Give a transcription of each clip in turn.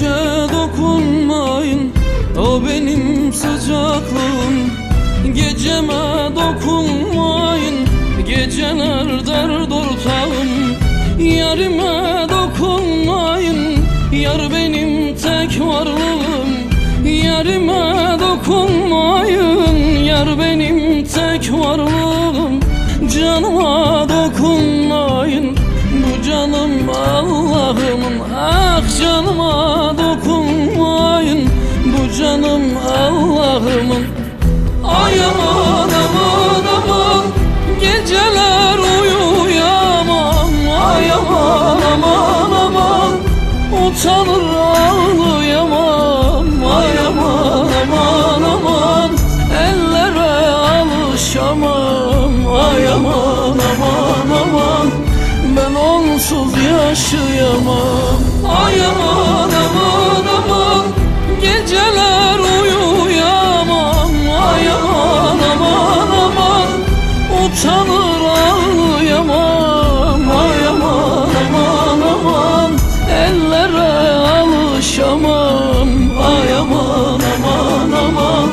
ateşe dokunmayın O benim sıcaklığım. Geceme dokunmayın Geceler dert ortağım. Yarime dokunmayın Yar benim tek varlığım. Yarime dokunmayın Yar benim tek varlığım. Canıma dokunmayın Bu canım Allah Allah'ımın Ah canıma dokunmayın Bu canım Allah'ımın Ay aman aman aman Geceler uyuyamam. Ay aman aman aman Utanır ağlayamam onsuz yaşayamam? Ay aman aman aman. Geceler uyuyamam. Ay aman aman aman. Utanır ağlayamam. Ay aman aman aman. Ellere alışamam. Ay aman aman aman.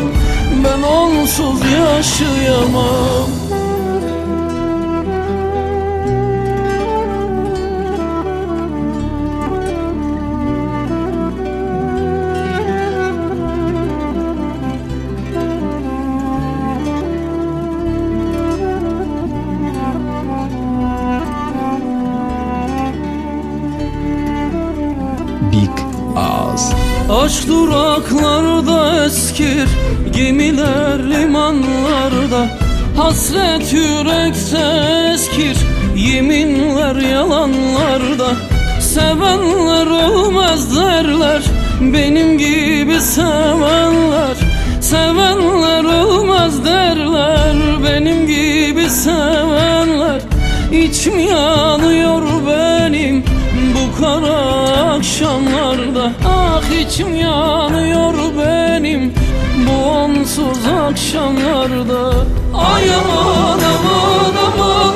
Ben onsuz yaşayamam Aç duraklarda eskir Gemiler limanlarda. Hasret yürekte eskir Yeminler yalanlarda. Sevenler olmaz derler Benim gibi sevenler. Sevenler olmaz derler Benim gibi sevenler. İçim yanıyor benim bu kara akşamlarda Ah içim yanıyor benim bu onsuz akşamlarda. Ay aman aman aman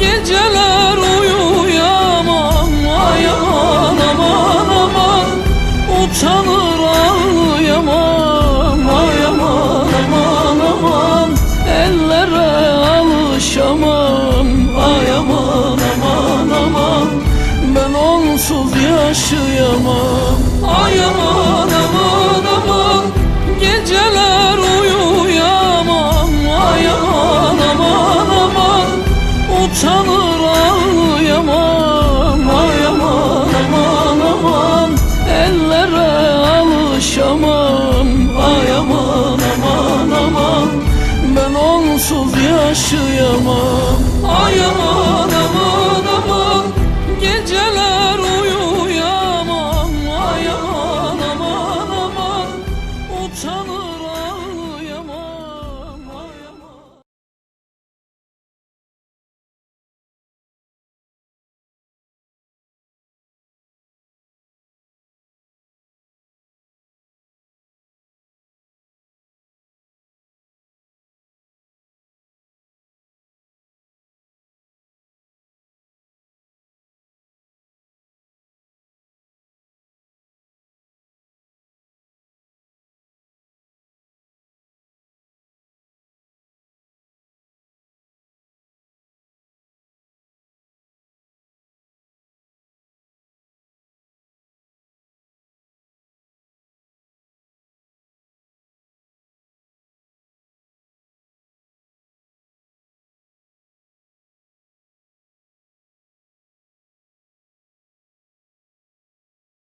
geceler uyuyamam. Ay aman aman aman utanır ağlayamam. Ay aman aman aman ellere alışamam. Ay aman aman aman ben onsuz yaşayamam onsuz yaşayamam. Ay aman aman